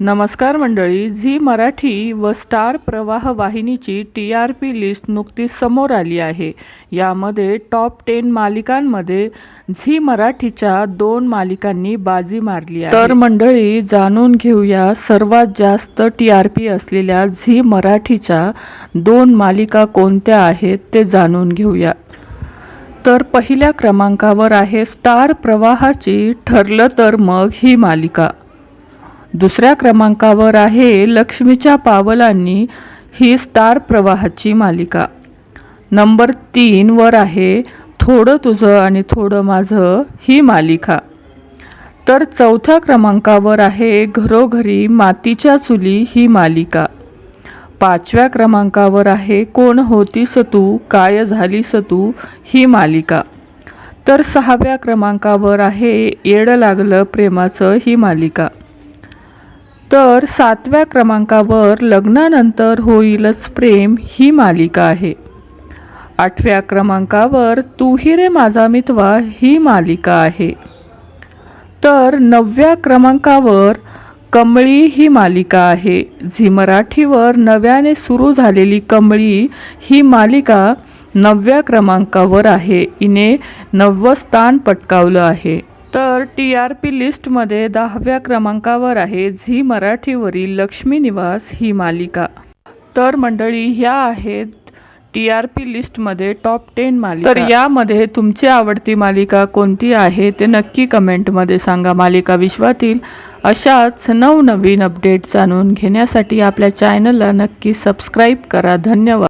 नमस्कार मंडळी झी मराठी व स्टार प्रवाह वाहिनीची टी आर पी लिस्ट नुकतीच समोर आली आहे. यामध्ये टॉप टेन मालिकांमध्ये झी मराठीच्या दोन मालिकांनी बाजी मारली आहे. तर मंडळी जाणून घेऊया सर्वात जास्त टी आर पी असलेल्या झी मराठीच्या दोन मालिका कोणत्या आहेत ते जाणून घेऊया. तर पहिल्या क्रमांकावर आहे स्टार प्रवाहाची ठरलं तर मग ही मालिका. दुसऱ्या क्रमांकावर आहे लक्ष्मीच्या पावलांनी ही स्टार प्रवाहाची मालिका. नंबर तीनवर आहे थोडं तुझं आणि थोडं माझं ही मालिका. तर चौथ्या क्रमांकावर आहे घरोघरी मातीच्या चुली ही मालिका. पाचव्या क्रमांकावर आहे कोण होतीस तू काय झालीस तू ही मालिका. तर सहाव्या क्रमांकावर आहे येड लागलं प्रेमाचं ही मालिका. तर सातव्या क्रमांकावर लग्नानंतर होईलच प्रेम ही मालिका आहे. आठव्या क्रमांकावर तू रे माझा मितवा ही मालिका आहे. तर नवव्या क्रमांकावर कमळी ही मालिका आहे. झी मराठीवर नव्याने सुरू झालेली कमळी ही मालिका नवव्या क्रमांकावर आहे. हिने नववं स्थान पटकावलं आहे. तर टी आर पी लिस्टमध्ये दहाव्या क्रमांकावर आहे झी मराठीवरील लक्ष्मी निवास ही मालिका. तर मंडळी ह्या आहेत टी आर पी लिस्टमध्ये टॉप टेन मालिका. तर यामध्ये तुमची आवडती मालिका कोणती आहे ते नक्की कमेंटमध्ये सांगा. मालिका विश्वातील अशाच नवनवीन अपडेट जाणून घेण्यासाठी आपल्या चॅनलला नक्की सबस्क्राईब करा. धन्यवाद.